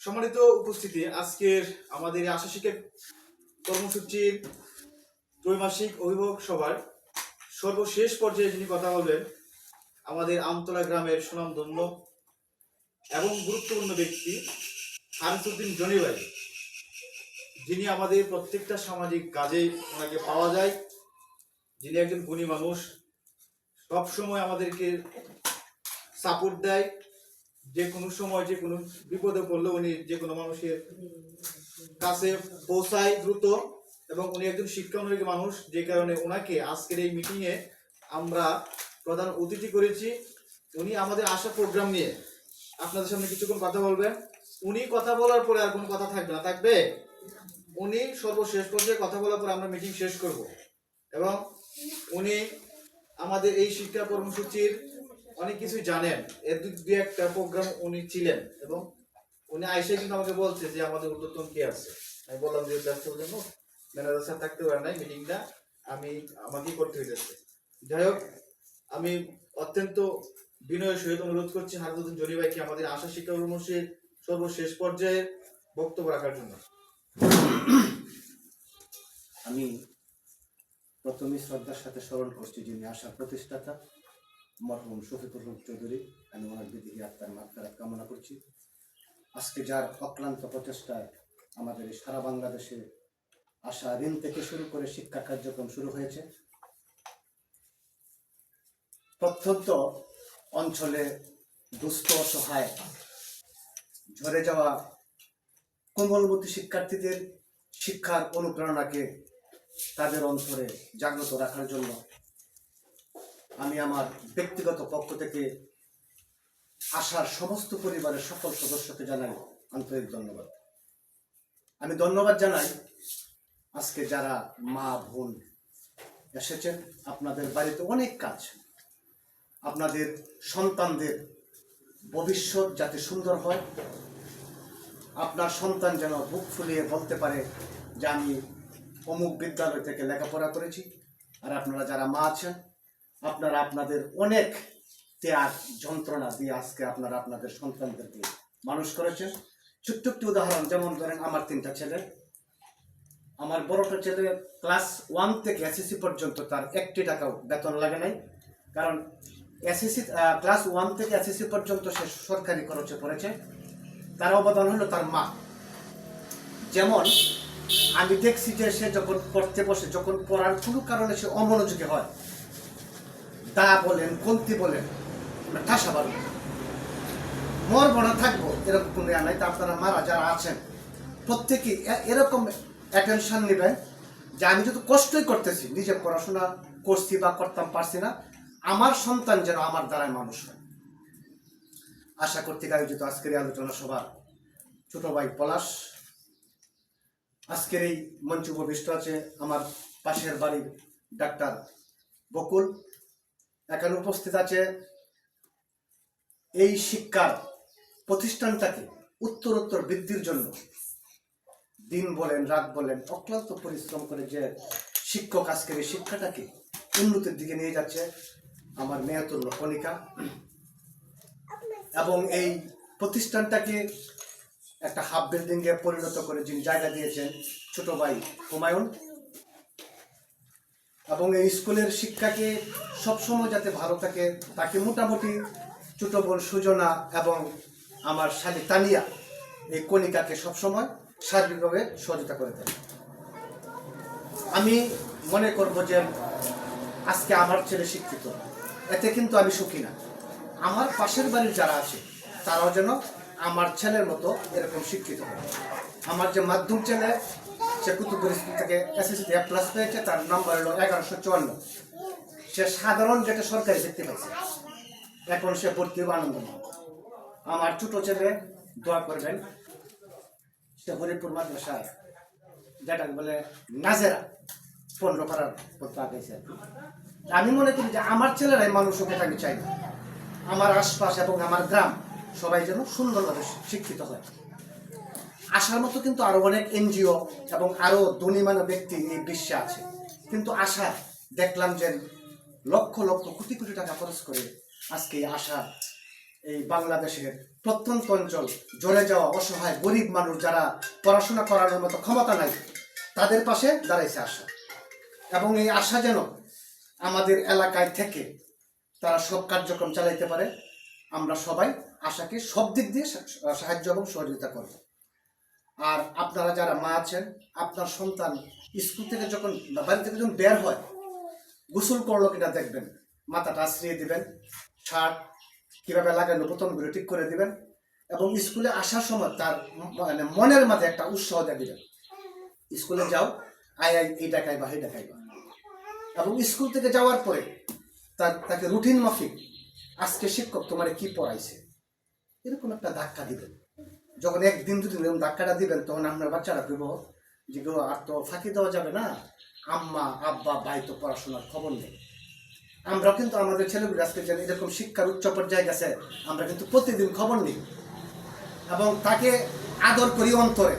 সম্মানিত উপস্থিতি, আজকের আমাদের আশা শিক্ষা কর্মসূচির ত্রৈমাসিক অভিভাবক সভার সর্বশেষ পর্যায়ে যিনি কথা বলবেন, আমাদের আমতলা গ্রামের সুনামধন্য এবং গুরুত্বপূর্ণ ব্যক্তি হারিসুদ্দিন জনি ভাই। যিনি আমাদের প্রত্যেকটা সামাজিক কাজে ওনাকে পাওয়া যায়। যিনি একজন গুণী মানুষ সব সময় আমাদেরকে সাপোর্ট দেয়। যে কোনো সময় যে কোনো বিপদে পড়লে উনি যে কোনো মানুষের কাছে পৌঁছায় দ্রুত এবং উনি একজন শিক্ষা অনুরাগী মানুষ, যে কারণে ওনাকে আজকের এই মিটিংয়ে আমরা প্রধান অতিথি করেছি। উনি আমাদের আশা প্রোগ্রাম নিয়ে। আপনাদের সামনে কিছুক্ষণ কথা বলবেন। উনি কথা বলার পরে আর কোনো কথা থাকবে না, থাকবে? উনি সর্বশেষ পর্যায়ে কথা বলার পরে আমরা মিটিং শেষ করব। এবং উনি আমাদের এই শিক্ষা কর্মসূচির অনেক কিছুই জানেন। এর দুই একটা প্রোগ্রাম উনি ছিলেন এবং উনি আইসে কিন্তু আমাকে বলছে যে আমাদের উদ্যোতন কে আছে। আমি বললাম যে ব্যস্ততার জন্য ম্যানেজার স্যার থাকতে পারে নাই মিটিংটা আমি, আমাকেই করতে হইতেছে। যাই হোক, আমি অত্যন্ত বিনয়ের সহিত অনুরোধ করছি হারদুদ্দিন জনি ভাইকে আমাদের আশা শিক্ষা কর্মসূচির সর্বশেষ পর্যায়ে বক্তব্য রাখার জন্য। আমি প্রথমে শ্রদ্ধার সাথে স্মরণ করছি যিনি আশা প্রতিষ্ঠাতা। মরহুম শফিকুর রহমান চৌধুরী, আমি ওনার বিধি আত্মার মাত্রার কামনা করছি। আজকে যার অক্লান্ত প্রচেষ্টায় আমাদের সারা বাংলাদেশে আশা ঋণ থেকে শুরু করে শিক্ষা কার্যক্রম শুরু হয়েছে। প্রত্যন্ত অঞ্চলে দুস্থ, অসহায়, ঝরে যাওয়া কোমলমতি শিক্ষার্থীদের শিক্ষার অনুপ্রেরণাকে তাদের অন্তরে জাগ্রত রাখার জন্য আমি আমার ব্যক্তিগত পক্ষ থেকে আশার সমস্ত পরিবারের সকল সদস্যকে জানাই আন্তরিক ধন্যবাদ। আমি ধন্যবাদ জানাই আজকে যারা মা, বোন এসেছেন, আপনাদের বাড়িতে অনেক কাজ। আপনাদের সন্তানদের ভবিষ্যৎ যাতে সুন্দর হয়, আপনার সন্তান যেন বুক ফুলিয়ে বলতে পারে যে আমি অমুক বিদ্যালয় থেকে লেখাপড়া করেছি, আর আপনারা যারা মা আছেন আপনারা আপনাদের অনেক ত্যাগ যন্ত্রণা দিয়ে আজকে আপনারা আপনাদের সন্তানদেরকে মানুষ করেছেন। ছোট্ট একটি উদাহরণ, যেমন ধরেন আমার তিনটা ছেলে। আমার বড়টা ছেলে ক্লাস ওয়ান থেকে এসএসসি পর্যন্ত তার একটি টাকাও বেতন লাগে নাই। কারণ এসএসসি ক্লাস ওয়ান থেকে এসএসসি পর্যন্ত সে সরকারি খরচে পড়েছে। তার অবদান হলো তার মা। যেমন আমি দেখছি যে সে যখন পড়তে বসে, যখন পড়ার কোনো কারণে সে অমনোযোগী হয় দা বলেন কন্তি বলেন ঠাসা পারব মরবো না থাকব, এরকম কোনো নাই, তা আপনারা মারা যারা আছেন, প্রত্যেকেই এরকম অ্যাটেনশন নেবেন যে আমি যদি কষ্টই করতেছি, নিজে পড়াশোনা করছি বা করতাম, পারছি না, আমার সন্তান যেন আমার দ্বারাই মানুষ হয়। আশা কর্তৃক আয়োজিত আজকের এই আলোচনা সভা ছোট ভাই পলাশ, আজকের এই মঞ্চ উপবিষ্ট আছে আমার পাশের বাড়ির ডাক্তার বকুল। এখানে উপস্থিত আছে। এই শিক্ষার প্রতিষ্ঠানটাকে উত্তরোত্তর বৃদ্ধির জন্য দিন বলেন, রাত বলেন, অক্লান্ত পরিশ্রম করে যে শিক্ষক আজকের এই শিক্ষাটাকে উন্নতির দিকে নিয়ে যাচ্ছে আমার মেয়াতুল্য কণিকা। এবং এই প্রতিষ্ঠানটাকে একটা হাফ বিল্ডিংয়ে পরিণত করে যিনি জায়গা দিয়েছেন, ছোট ভাই হুমায়ুন এবং এই স্কুলের শিক্ষাকে সবসময় যাতে ভালো থাকে, তাকে মোটামুটি ছোট বোন সুজনা এবং আমার শালী তানিয়া এই কণিকাকে সবসময় সার্বিকভাবে সহযোগিতা করে দেন আমি মনে করব যে আজকে আমার ছেলে শিক্ষিত, এতে কিন্তু আমি সুখী না। আমার পাশের বাড়ির যারা আছে, তারাও যেন আমার ছেলের মতো এরকম শিক্ষিত হয়। আমার যে মাধ্যম ছেলে সে কুতুবপুর স্কুল থেকে এসএসসি এ প্লাস পেয়েছে, তার নাম্বার হলো এগারোশো চুয়ান্ন। সে সাধারণ যেটা সরকারি বৃত্তি পাইছে, এখন সে ভর্তি হবে আনন্দময়। আমার ছোট ছেলে, দোয়া করবেন, সে হরিপুর মাদ্রাসায় যেটা বলে নাজেরা, পনেরো পাড়ার আর কি। আমি মনে করি যে আমার ছেলেরাই মানুষ এটা আমি চাই আমার আশপাশ এবং আমার গ্রাম সবাই যেন সুন্দরভাবে শিক্ষিত হয়। আশার মতো কিন্তু আরও অনেক এনজিও এবং আরও ধনীমানা ব্যক্তি এই বিশ্বে আছে। কিন্তু আশা, দেখলাম যে লক্ষ লক্ষ, কোটি কোটি টাকা খরচ করে আজকে আশা, এই বাংলাদেশের প্রত্যন্ত অঞ্চল জ্বরে যাওয়া অসহায় গরিব মানুষ যারা পড়াশোনা করানোর মতো ক্ষমতা নাই, তাদের পাশে দাঁড়াইছে আশা। এবং এই আশা যেন আমাদের এলাকায় থেকে তারা সব কার্যক্রম চালাইতে পারে, আমরা সবাই আশাকে সব দিক দিয়ে সাহায্য এবং সহযোগিতা করব। আর আপনারা যারা মা আছেন, আপনার সন্তান স্কুল থেকে যখন বাড়ি থেকে যখন বের হয়, গোসল করল কিনা দেখবেন। মাথাটা আশ্রিয়ে দিবেন শার্ট কীভাবে লাগানো বোতামগুলো ঠিক করে দিবেন এবং স্কুলে আসার সময় তার মানে মনের মাঝে একটা উৎসাহ দিয়ে স্কুলে যাও আই আই এই ডাকাইবা এই ডাকাইবা এবং স্কুল থেকে যাওয়ার পরে তার, তাকে রুটিন মাফিক, আজকে শিক্ষক তোমারে কি পড়াইছে? এরকম একটা ধাক্কা দিবেন। যখন একদিন দুদিন এরকম ধাক্কাটা দিবেন, তখন আপনার বাচ্চারা ভেব যে গো, আর তো ফাঁকি দেওয়া যাবে না। আম্মা, আব্বা, ভাই তো পড়াশোনার খবর নেই। আমরা কিন্তু আমাদের ছেলেগুলো আজকে যেন এরকম শিক্ষার উচ্চ পর্যায়ে গেছে, আমরা কিন্তু প্রতিদিন খবর নিই। এবং তাকে আদর করি অন্তরে,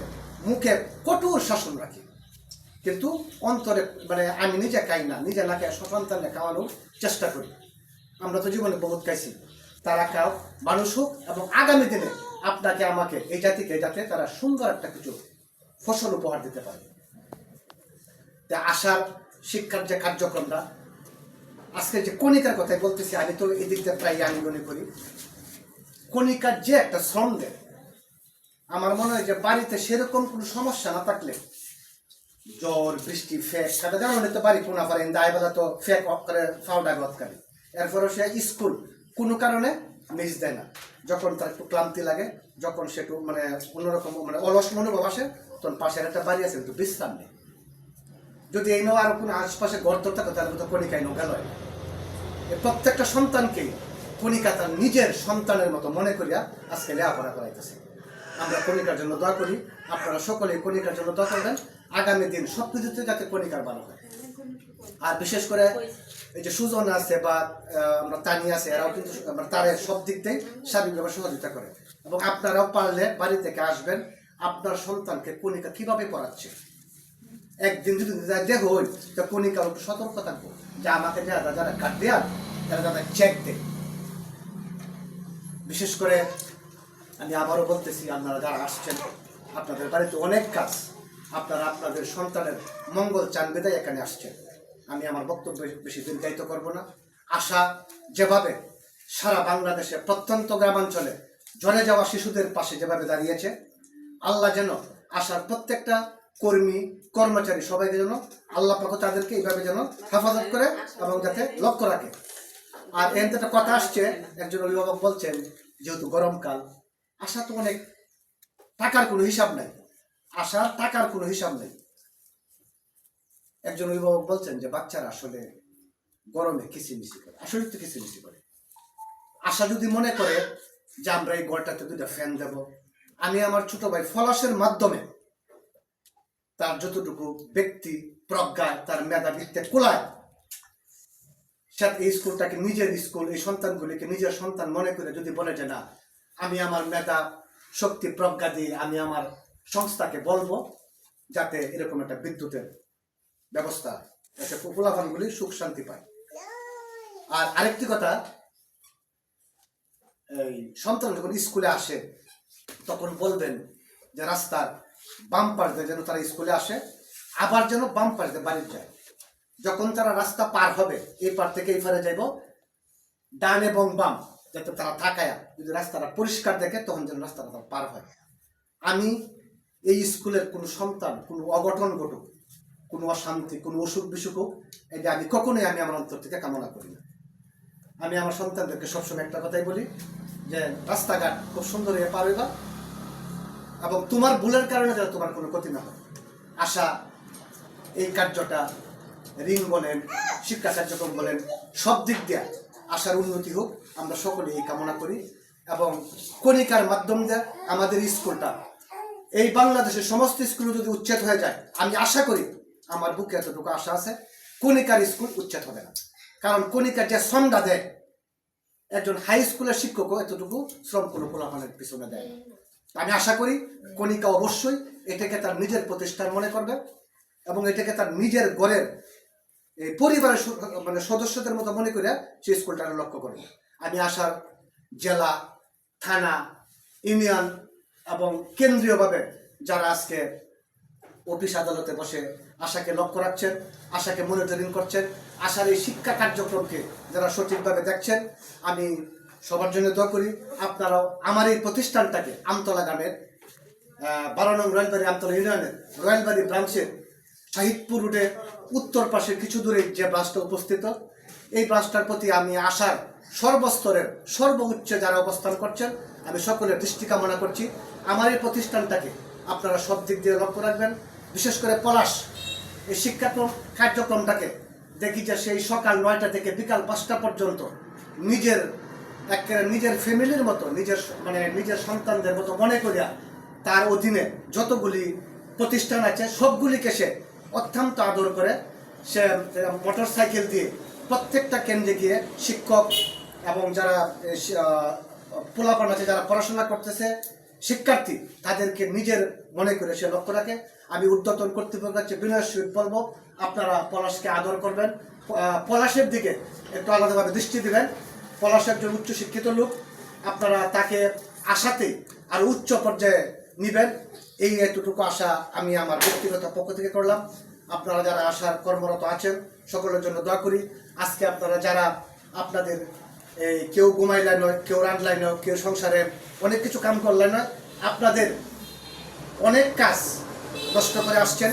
মুখে কঠোর শাসন রাখি। কিন্তু অন্তরে মানে আমি নিজে খাই না, নিজে না খাই সন্তানকে খাওয়ানোর চেষ্টা করি। আমরা তো জীবনে বহুত খাইছি। তারা খাও, মানুষ হোক এবং আগামী দিনে আপনাকে, আমাকে, এই জাতিকে যাতে তারা সুন্দর একটা কিছু ফসল উপহার দিতে পারে। আশার শিক্ষার যে কার্যক্রমটা, আজকে যে কণিকার কথাই বলতেছি, আমি তো এদিক দিয়ে প্রায় আমি মনে করি। কণিকার যে একটা শ্রম দেয়, আমার মনে হয় যে বাড়িতে সেরকম কোনো সমস্যা না থাকলে, জ্বর, বৃষ্টি, ফেক কাদা যেমন তো বাড়ি কোনা পারেন দায়বেলা তো ফেক অফ করে ফাউডা গত করে। এরপরে সে স্কুল, কোনো কারণে মিস দেয় না। যখন তার একটু ক্লান্তি লাগে, যখন সে একটু মানে অন্যরকম মানে অলস মনোভাব আসে, তখন পাশের একটা বাড়ি আছে, কিন্তু বিশ্রাম নেই। যদি এই নয় আরও কোনো আশপাশে গর্ত থাকে, তাহলে তো কণিকায় নৌকা এই প্রত্যেকটা সন্তানকেই কণিকা তার নিজের সন্তানের মতো মনে করিয়া আজকে লেখাপড়া করাইতেছে। আমরা কণিকার জন্য দোয়া করি, আপনারা সকলেই কণিকার জন্য দোয়া করবেন। আগামী দিন সব কিছুতে যাতে কণিকার ভালো হয়। আর বিশেষ করে এই যে সুজন আছে বা আমরা তানি আছে, এরাও কিন্তু তাদের সব দিক থেকে সার্বিকভাবে সহযোগিতা করে। এবং আপনারাও পারলে বাড়ি থেকে আসবেন, আপনার সন্তানকে কণিকা কীভাবে পড়াচ্ছে? একদিন যদি দেখো তো কণিকার একটু সতর্ক থাকব যে আমাকে যারা যারা কাট দেয়ার, তারা যারা চেক দেয়। বিশেষ করে আমি আবারও বলতেছি, আপনারা যারা আসছেন, আপনাদের বাড়িতে অনেক কাজ। আপনারা আপনাদের সন্তানের মঙ্গল চান এখানে আসছেন। আমি আমার বক্তব্য বেশি দীর্ঘায়িত করব না। আশা যেভাবে সারা বাংলাদেশে প্রত্যন্ত গ্রামাঞ্চলে জ্বরে যাওয়া শিশুদের পাশে যেভাবে দাঁড়িয়েছে, আল্লাহ যেন আশার প্রত্যেকটা কর্মী, কর্মচারী সবাইকে যেন আল্লাহ পাক তাদেরকে এইভাবে যেন হেফাজত করে এবং যাতে লক্ষ্য রাখে। আর এর একটা কথা আসছে, একজন অভিভাবক বলছেন, যেহেতু গরমকাল আশা তো অনেক টাকার কোনো হিসাব নাই। আশার টাকার কোনো হিসাব নেই। একজন অভিভাবক বলছেন যে বাচ্চারা আসলে গরমে কিচিমিচি করে, আসলে তো কিচিমিচি করে। আশা যদি মনে করে যে আমরা এই ঘরটাতে দুটা ফ্যান দেব, আমি আমার ছোট ভাই ফলাসের মাধ্যমে তার যতটুকু ব্যক্তি প্রজ্ঞায় তার মেধাবৃত্তে কোলায়, সে এই স্কুলটাকে নিজের স্কুল, এই সন্তানগুলিকে নিজের সন্তান মনে করে যদি বলে যে না, আমি আমার মেধা, শক্তি, প্রজ্ঞা দিয়ে আমি আমার সংস্থাকে বলব, যাতে এরকম একটা বিদ্যুতের ব্যবস্থা যাতে পোলাপানগুলি সুখ শান্তি পায়। আর আরেকটি কথা, এই সন্তান যখন স্কুলে আসে, তখন বলবেন যে, রাস্তার বাম পাশ দিয়ে যেন তারা স্কুলে আসে, আবার যেন বাম পাশ দিয়ে বাড়ি যায়। যখন তারা রাস্তা পার হবে, এই পার থেকে এই পারে যাইব, ডান এবং বাম, যাতে তারা থাকায়, যদি রাস্তাটা পরিষ্কার দেখে, তখন যেন রাস্তাটা তারা পার হয়। আমি এই স্কুলের কোনো সন্তান, কোনো অঘটন ঘটুক কোনো অশান্তি, কোনো অসুখ বিসুখ হোক, এটা আমি কখনোই আমি আমার অন্তর থেকে কামনা করি না। আমি আমার সন্তানদেরকে সবসময় একটা কথাই বলি যে, রাস্তাঘাট খুব সুন্দর হয়ে পার হইবা এবং তোমার ভুলের কারণে যেন তোমার কোনো ক্ষতি না হয়। আশা, এই কার্যটা ঋণ বলেন, শিক্ষা কার্যক্রম বলেন, সব দিক দিয়ে আশার উন্নতি হোক, আমরা সকলে এই কামনা করি এবং কণিকার মাধ্যম দিয়ে আমাদের স্কুলটা, এই বাংলাদেশের সমস্ত স্কুলে যদি উচ্ছেদ হয়ে যায়, আমি আশা করি আমার বুকে এতটুকু আশা আছে, কণিকার স্কুল উচ্ছেদ হবে না। কারণ কণিকার যে শ্রমটা দেয়, একজন হাই স্কুলের শিক্ষকও এতটুকু শ্রম কোনো পোলাপানের পিছনে দেয় না। আমি আশা করি কণিকা অবশ্যই এটাকে তার নিজের প্রতিষ্ঠান মনে করবে এবং এটাকে তার নিজের গড়ের এই পরিবারের মানে সদস্যদের মতো মনে করে সেই স্কুলটা লক্ষ্য করবে। আমি আসার জেলা, থানা, ইউনিয়ন এবং কেন্দ্রীয়ভাবে যারা আজকে অফিস আদালতে বসে আশাকে লক্ষ্য রাখছেন, আশাকে মনিটরিং করছেন, আশার এই শিক্ষা কার্যক্রমকে যারা সঠিকভাবে দেখছেন, আমি সবার জন্য দোয়া করি, আপনারাও আমার এই প্রতিষ্ঠানটাকে আমতলা গ্রামের বারো নং রয়্যালবাড়ি আমতলা ইউনিয়নের, রয়্যালবাড়ি ব্রাঞ্চের সাহিদপুর রুটে উত্তর পাশে কিছু দূরে যে ব্রাঞ্চটা উপস্থিত, এই ব্রাঞ্চটার প্রতি আমি আশার সর্বস্তরের, সর্বোচ্চ যারা অবস্থান করছেন, আমি সকলের দৃষ্টি কামনা করছি। আমার এই প্রতিষ্ঠানটাকে আপনারা সব দিক দিয়ে লক্ষ্য রাখবেন। বিশেষ করে পলাশ, এই শিক্ষাক্রম কার্যক্রমটাকে দেখি যে সেই সকাল নয়টা থেকে বিকাল পাঁচটা পর্যন্ত নিজের, একেবারে নিজের ফ্যামিলির মতো, নিজের মানে নিজের সন্তানদের মতো মনে করিয়া তার অধীনে যতগুলি প্রতিষ্ঠান আছে, সবগুলিকে সে অত্যন্ত আদর করে। সে মোটর সাইকেল দিয়ে প্রত্যেকটা কেন্দ্রে গিয়ে শিক্ষক এবং যারা পোলাপান আছে, যারা পড়াশোনা করতেছে শিক্ষার্থী তাদেরকে নিজের মনে করে সে লক্ষ্য রাখে। আমি উদ্যতন কর্তৃপক্ষের কাছে বিনয় বলব, আপনারা পলাশকে আদর করবেন। পলাশের দিকে একটু আলাদাভাবে দৃষ্টি দিবেন। পলাশ একজন উচ্চ শিক্ষিত লোক। আপনারা তাকে আশাতেই আর উচ্চ পর্যায়ে নিবেন। এই এতটুকু আশা আমি আমার ব্যক্তিগত পক্ষ থেকে করলাম। আপনারা যারা আশার কর্মরত আছেন, সকলের জন্য দোয়া করি। আজকে আপনারা যারা আপনাদের এই কেউ ঘুমাইলাই নয়, কেউ রান্নলাই নয়, কেউ সংসারে অনেক কিছু কাম করলেন নয়। আপনাদের অনেক কাজ নষ্ট করে আসছেন।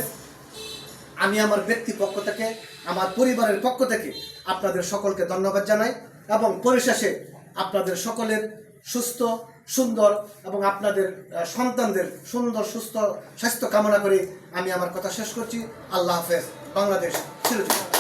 আমি আমার ব্যক্তি পক্ষ থেকে, আমার পরিবারের পক্ষ থেকে আপনাদের সকলকে ধন্যবাদ জানাই এবং পরিশেষে আপনাদের সকলের সুস্থ, সুন্দর এবং আপনাদের সন্তানদের সুন্দর, সুস্থ স্বাস্থ্য কামনা করে আমি আমার কথা শেষ করছি। আল্লাহ হাফেজ। বাংলাদেশ চিরজীবী